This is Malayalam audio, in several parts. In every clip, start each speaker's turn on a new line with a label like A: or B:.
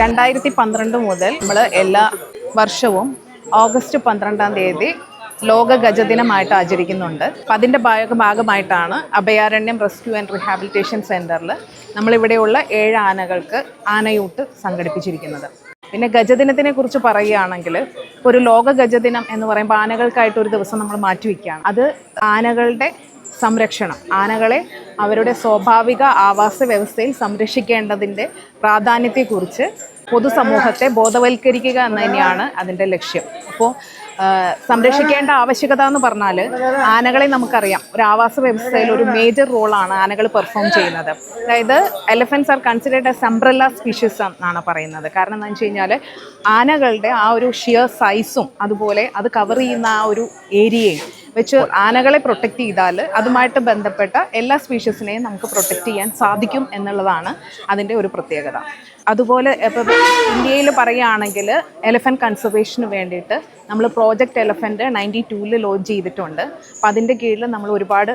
A: രണ്ടായിരത്തി പന്ത്രണ്ട് മുതൽ നമ്മൾ എല്ലാ വർഷവും ഓഗസ്റ്റ് പന്ത്രണ്ടാം തീയതി ലോക ഗജദിനമായിട്ട് ആചരിക്കുന്നുണ്ട്. അപ്പം അതിന്റെ ഭാഗ ഭാഗമായിട്ടാണ് അഭയാരണ്യം റെസ്ക്യൂ ആൻഡ് റീഹാബിലിറ്റേഷൻ സെന്ററിൽ നമ്മളിവിടെയുള്ള ഏഴ് ആനകൾക്ക് ആനയൂട്ട് സംഘടിപ്പിച്ചിരിക്കുന്നത്. പിന്നെ ഗജദിനത്തിനെ കുറിച്ച് പറയുകയാണെങ്കിൽ ഒരു ലോക ഗജദിനം എന്ന് പറയുമ്പോൾ ആനകൾക്കായിട്ട് ഒരു ദിവസം നമ്മൾ മാറ്റിവെക്കുകയാണ് അത് ആനകളുടെ സംരക്ഷണം ആനകളെ അവരുടെ സ്വാഭാവിക ആവാസ വ്യവസ്ഥയിൽ സംരക്ഷിക്കേണ്ടതിന്റെ പ്രാധാന്യത്തെക്കുറിച്ച് പൊതുസമൂഹത്തെ ബോധവൽക്കരിക്കുക എന്ന് തന്നെയാണ് അതിന്റെ ലക്ഷ്യം. അപ്പോൾ സംരക്ഷിക്കേണ്ട ആവശ്യകത എന്ന് പറഞ്ഞാൽ ആനകളെ നമുക്കറിയാം. ഒരു ആവാസ വ്യവസ്ഥയിൽ ഒരു മേജർ റോളാണ് ആനകൾ പെർഫോം ചെയ്യുന്നത്. അതായത് elephants are considered as umbrella species എന്നാണ് പറയുന്നത്. കാരണം എന്താണെന്ന് വെച്ച് കഴിഞ്ഞാൽ ആനകളുടെ ആ ഒരു ഷിയർ സൈസും അതുപോലെ അത് കവർ ചെയ്യുന്ന ആ ഒരു ഏരിയയും വെച്ച് ആനകളെ പ്രൊട്ടക്റ്റ് ചെയ്താൽ അതുമായിട്ട് ബന്ധപ്പെട്ട എല്ലാ സ്പീഷീസിനെയും നമുക്ക് പ്രൊട്ടക്റ്റ് ചെയ്യാൻ സാധിക്കും എന്നുള്ളതാണ് അതിന്റെ ഒരു പ്രത്യേകത. അതുപോലെ ഇപ്പോൾ ഇന്ത്യയിൽ പറയുകയാണെങ്കിൽ എലഫന്റ് കൺസർവേഷന് വേണ്ടിയിട്ട് നമ്മൾ പ്രോജക്റ്റ് എലഫന്റ് നയന്റി ടൂവിൽ ലോഞ്ച് ചെയ്തിട്ടുണ്ട്. അപ്പോൾ അതിന്റെ കീഴിൽ നമ്മൾ ഒരുപാട്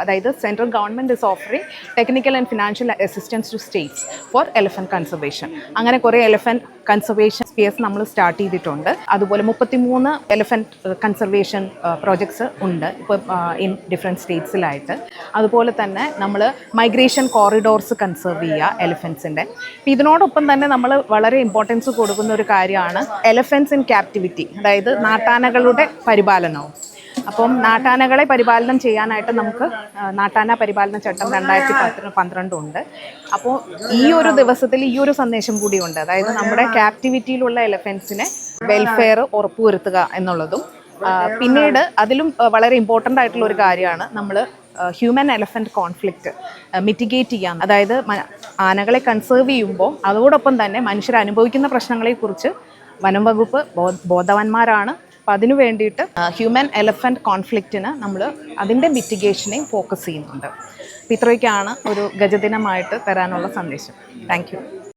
A: അതായത് central government is offering technical and financial assistance to states for elephant conservation അങ്ങനെ കുറേ എലഫന്റ് കൺസർവേഷൻ സ്പേസ് നമ്മൾ സ്റ്റാർട്ട് ചെയ്തിട്ടുണ്ട്. അതുപോലെ മുപ്പത്തിമൂന്ന് എലഫന്റ് കൺസർവേഷൻ പ്രോജക്ട്സ് ഉണ്ട് ഇപ്പോൾ ഇൻ ഡിഫറെന്റ് സ്റ്റേറ്റ്സിലായിട്ട് അതുപോലെ തന്നെ നമ്മൾ മൈഗ്രേഷൻ കോറിഡോർസ് കൺസർവ് ചെയ്യുക എലിഫൻസിന്റെ അപ്പോൾ ഇതിനോടൊപ്പം തന്നെ നമ്മൾ വളരെ ഇമ്പോർട്ടൻസ് കൊടുക്കുന്ന ഒരു കാര്യമാണ് എലഫൻസ് ഇൻ ക്യാപ്റ്റിവിറ്റി അതായത് നാട്ടാനകളുടെ പരിപാലനവും. അപ്പം നാട്ടാനകളെ പരിപാലനം ചെയ്യാനായിട്ട് നമുക്ക് നാട്ടാന പരിപാലന ചട്ടം രണ്ടായിരത്തി പത്ത് പന്ത്രണ്ടുണ്ട് അപ്പോൾ ഈ ഒരു ദിവസത്തിൽ ഈ ഒരു സന്ദേശം കൂടിയുണ്ട്. അതായത് നമ്മുടെ ക്യാപ്റ്റിവിറ്റിയിലുള്ള എലഫൻസിനെ വെൽഫെയർ ഉറപ്പുവരുത്തുക എന്നുള്ളതും പിന്നീട് അതിലും വളരെ ഇമ്പോർട്ടന്റ് ആയിട്ടുള്ള ഒരു കാര്യമാണ് നമ്മൾ ഹ്യൂമൻ എലഫന്റ് കോൺഫ്ലിക്റ്റ് മിറ്റിഗേറ്റ് ചെയ്യാൻ അതായത് ആനകളെ കൺസേർവ് ചെയ്യുമ്പോൾ അതോടൊപ്പം തന്നെ മനുഷ്യർ അനുഭവിക്കുന്ന പ്രശ്നങ്ങളെക്കുറിച്ച് വനം വകുപ്പ് ബോധവാന്മാരാണ്. അപ്പം അതിനു വേണ്ടിയിട്ട് ഹ്യൂമൻ എലഫന്റ് കോൺഫ്ലിക്റ്റിന് നമ്മൾ അതിന്റെ മിറ്റിഗേഷനെയും ഫോക്കസ് ചെയ്യുന്നുണ്ട്. ഇത്രയൊക്കെയാണ് ഒരു ഗജദിനമായിട്ട് തരാനുള്ള സന്ദേശം. താങ്ക്